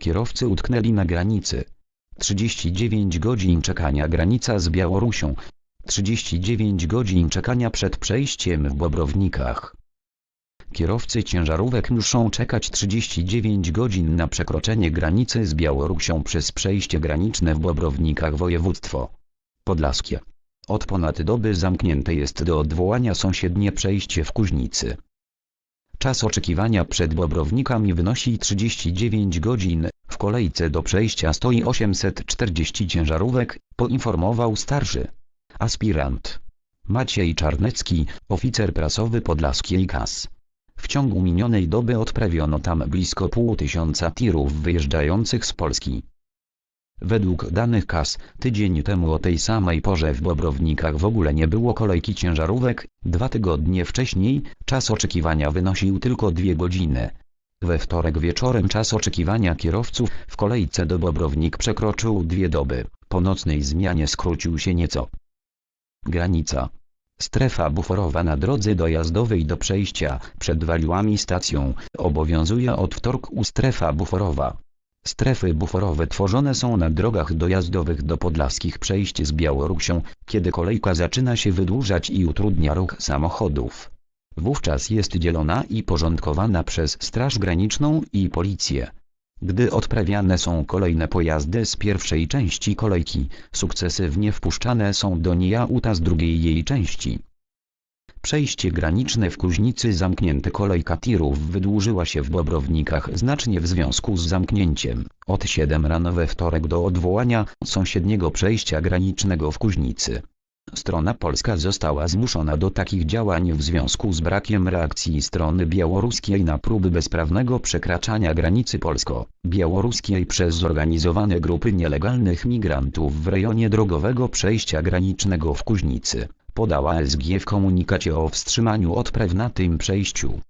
Kierowcy utknęli na granicy. 39 godzin czekania granica z Białorusią. 39 godzin czekania przed przejściem w Bobrownikach. Kierowcy ciężarówek muszą czekać 39 godzin na przekroczenie granicy z Białorusią przez przejście graniczne w Bobrownikach województwo podlaskie. Od ponad doby zamknięte jest do odwołania sąsiednie przejście w Kuźnicy. Czas oczekiwania przed Bobrownikami wynosi 39 godzin, w kolejce do przejścia stoi 840 ciężarówek, poinformował starszy aspirant Maciej Czarnecki, oficer prasowy Podlaskiej KAS. W ciągu minionej doby odprawiono tam blisko pół tysiąca tirów wyjeżdżających z Polski. Według danych KAS, tydzień temu o tej samej porze w Bobrownikach w ogóle nie było kolejki ciężarówek, dwa tygodnie wcześniej czas oczekiwania wynosił tylko dwie godziny. We wtorek wieczorem czas oczekiwania kierowców w kolejce do Bobrownik przekroczył dwie doby, po nocnej zmianie skrócił się nieco. Granica. Strefa buforowa na drodze dojazdowej do przejścia przed Waliłami stacją obowiązuje od wtorku strefa buforowa. Strefy buforowe tworzone są na drogach dojazdowych do podlaskich przejść z Białorusią, kiedy kolejka zaczyna się wydłużać i utrudnia ruch samochodów. Wówczas jest dzielona i porządkowana przez Straż Graniczną i Policję. Gdy odprawiane są kolejne pojazdy z pierwszej części kolejki, sukcesywnie wpuszczane są do niej auta z drugiej jej części. Przejście graniczne w Kuźnicy zamknięte kolejka tirów wydłużyła się w Bobrownikach znacznie w związku z zamknięciem, od 7 rano we wtorek do odwołania sąsiedniego przejścia granicznego w Kuźnicy. Strona polska została zmuszona do takich działań w związku z brakiem reakcji strony białoruskiej na próby bezprawnego przekraczania granicy polsko-białoruskiej przez zorganizowane grupy nielegalnych migrantów w rejonie drogowego przejścia granicznego w Kuźnicy, podała SG w komunikacie o wstrzymaniu odpraw na tym przejściu.